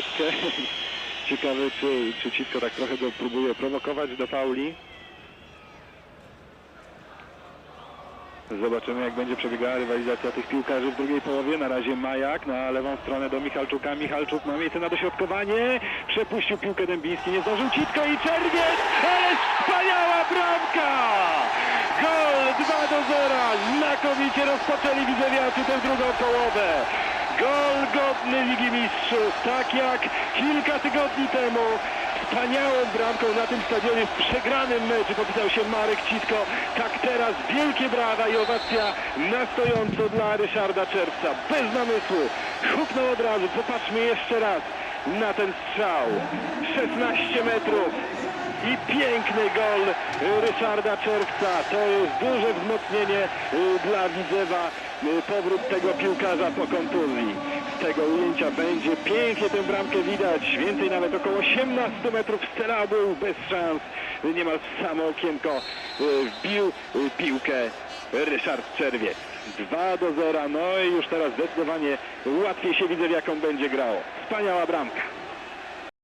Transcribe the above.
kartkę. Ciekawy, czy, czy tak trochę go próbuje prowokować do fauli. Zobaczymy, jak będzie przebiegała rywalizacja tych piłkarzy w drugiej połowie. Na razie Majak na lewą stronę do Michalczuka. Michalczuk ma miejsce na dośrodkowanie. Przepuścił piłkę Dębiński, nie zdążył Citko i Czerwiec! Ale wspaniała bramka! Gol 2 do 0! Znakomicie rozpoczęli widzewiacy tę drugą połowę. Gol godny Ligi Mistrzów, tak jak kilka tygodni temu wspaniałą bramką na tym stadionie w przegranym meczu popisał się Marek Citko. Tak teraz wielkie brawa i owacja na stojąco dla Ryszarda Czerwca. Bez namysłu. Huknął od razu. Popatrzmy jeszcze raz na ten strzał. 16 metrów. I piękny gol Ryszarda Czerwca. To jest duże wzmocnienie y, dla Widzewa. Y, Powrót tego piłkarza po kontuzji. Z tego ujęcia będzie pięknie tę bramkę widać. Więcej nawet około 18 metrów strzela był bez szans. Niemal w samo okienko y, wbił piłkę Ryszard Czerwiec. 2 do 0. No i już teraz zdecydowanie łatwiej się widzę, w jaką będzie grało. Wspaniała bramka.